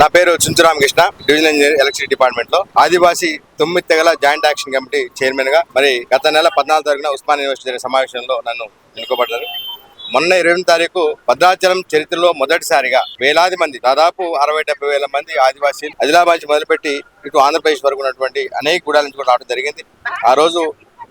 నా పేరు Chunchu Ramakrishna division engineer electricity డిపార్ట్మెంట్లో. ఆదివాసీ తొమ్మిది తెగల జాయింట్ యాక్షన్ కమిటీ చైర్మన్గా. మరి గత నెల పద్నాలుగు తారీఖున ఉస్మాన్ యూనివర్సిటీ జరిగిన సమావేశంలో నన్ను ఎన్నుకోబడ్డారు. మొన్న ఇరవై తారీఖు భద్రాచలం చరిత్రలో మొదటిసారిగా వేలాది మంది దాదాపు అరవై డెబ్బై వేల మంది ఆదివాసీలు ఆదిలాబాద్ నుంచి మొదలుపెట్టి ఇటు ఆంధ్రప్రదేశ్ వరకు ఉన్నటువంటి అనేక గూడాల నుంచి కూడా రావడం జరిగింది. ఆ రోజు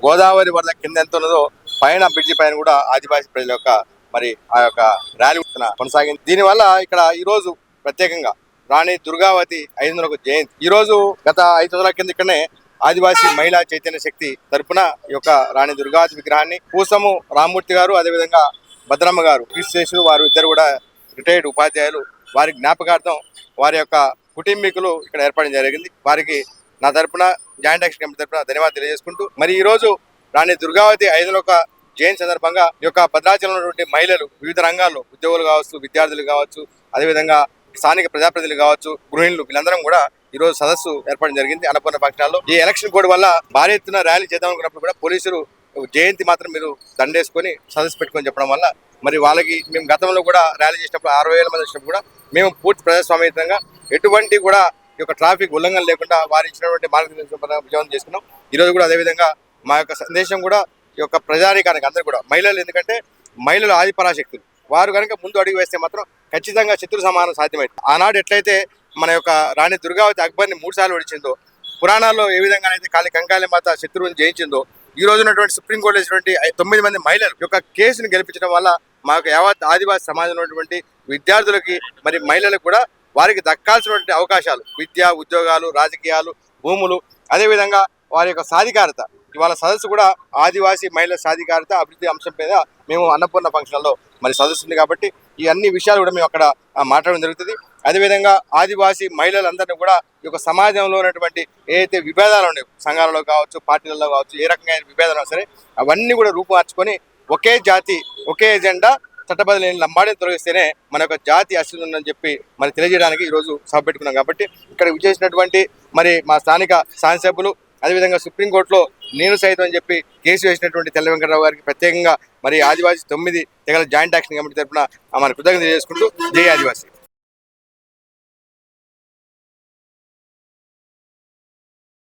గోదావరి వరద కింద ఎంత ఉన్నదో పైన బ్రిడ్జి పైన కూడా ఆదివాసీ ప్రజల యొక్క మరి ఆ యొక్క ర్యాలీ కొనసాగింది. దీనివల్ల ఇక్కడ ఈ రోజు ప్రత్యేకంగా రాణి దుర్గావతి ఐదు వందలకు జయంతి. ఈ రోజు గత ఐదు వందల కింద ఇక్కడనే ఆదివాసీ మహిళా చైతన్య శక్తి తరపున ఈ యొక్క రాణి దుర్గావతి విగ్రహాన్ని పూసము రామ్మూర్తి గారు అదేవిధంగా భద్రమ్మ గారు క్రిస్టేషు వారు ఇద్దరు కూడా రిటైర్డ్ ఉపాధ్యాయులు. వారి జ్ఞాపకార్థం వారి యొక్క కుటుంబీకులు ఇక్కడ ఏర్పడడం జరిగింది. వారికి నా తరపున జాయింట్ యాక్షన్ కమిటీ తరపున ధన్యవాదాలు తెలియజేసుకుంటూ మరి ఈ రోజు రాణి దుర్గావతి ఐదు ఒక జయంతి సందర్భంగా ఈ యొక్క భద్రాచలంలో ఉన్నటువంటి మహిళలు వివిధ రంగాల్లో ఉద్యోగులు కావచ్చు విద్యార్థులు కావచ్చు అదేవిధంగా స్థానిక ప్రజాప్రతినిధులు కావచ్చు గృహిణులు వీళ్ళందరం కూడా ఈ రోజు సదస్సు ఏర్పడడం జరిగింది అన్నపూర్ణ పక్షాల్లో ఈ ఎలక్షన్ కోడ్ వల్ల భారీ ఎత్తున ర్యాలీ చేద్దాం అనుకున్నప్పుడు కూడా పోలీసులు జయంతి మాత్రం మీరు దండేసుకొని సదస్సు పెట్టుకొని చెప్పడం వల్ల మరి వాళ్ళకి మేము గతంలో కూడా ర్యాలీ చేసినప్పుడు అరవై వేల మంది వచ్చినప్పుడు కూడా మేము పూర్తి ప్రజాస్వామ్యతంగా ఎటువంటి కూడా ఈ యొక్క ట్రాఫిక్ ఉల్లంఘన లేకుండా వారు ఇచ్చినటువంటి మార్గదర్శనం విజయం చేసుకున్నాం ఈరోజు కూడా అదేవిధంగా మా యొక్క సందేశం కూడా ఈ యొక్క ప్రజానీకానికి అందరూ కూడా మహిళలు ఎందుకంటే మహిళలు ఆది పరాశక్తులు వారు కనుక ముందు అడుగు వేస్తే మాత్రం ఖచ్చితంగా శత్రు సమానం సాధ్యమైంది. ఆనాడు ఎట్లయితే మన యొక్క రాణి దుర్గావతి అక్బర్ని మూడుసార్లు ఒడిచిందో పురాణాల్లో ఏ విధంగా అయితే కాళీ కంకాళి మాత శత్రువుని జయించిందో ఈ రోజు ఉన్నటువంటి సుప్రీంకోర్టు వేసినటువంటి తొమ్మిది మంది మహిళలు యొక్క కేసును గెలిపించడం వల్ల మాకు యావత్ ఆదివాసీ సమాజంలో ఉన్నటువంటి విద్యార్థులకి మరి మహిళలకు కూడా వారికి దక్కాల్సినటువంటి అవకాశాలు విద్య ఉద్యోగాలు రాజకీయాలు భూములు అదేవిధంగా వారి యొక్క సాధికారత. ఇవాళ సదస్సు కూడా ఆదివాసీ మహిళల సాధికారత అభివృద్ధి అంశం మీద మేము అన్నపూర్ణ ఫంక్షన్లో మరి సదస్సు ఉంది కాబట్టి ఈ అన్ని విషయాలు కూడా మేము అక్కడ మాట్లాడడం జరుగుతుంది. అదేవిధంగా ఆదివాసీ మహిళలందరినీ కూడా ఈ యొక్క సమాజంలో ఉన్నటువంటి ఏదైతే విభేదాలు ఉన్నాయో సంఘాలలో కావచ్చు పార్టీలలో కావచ్చు ఏ రకమైన విభేదాలు సరే అవన్నీ కూడా రూపుమార్చుకొని ఒకే జాతి ఒకే ఎజెండా చట్టబద్ధ లేని లంబాడిని తొలగిస్తేనే మన యొక్క జాతి అసలు ఉందని చెప్పి మరి తెలియజేయడానికి ఈరోజు సభ పెట్టుకున్నాం కాబట్టి ఇక్కడ విచ్చేసినటువంటి మరి మా స్థానిక శాసనసభ్యులు అదేవిధంగా సుప్రీంకోర్టులో నేను సైతం అని చెప్పి కేసు వేసినటువంటి తెల్ల వెంకటరావు గారికి ప్రత్యేకంగా మరి ఆదివాసీ తొమ్మిది తెగల జాయింట్ యాక్షన్ కమిటీ తరఫున మన కృతజ్ఞత చేసుకుంటూ జై ఆదివాసీ.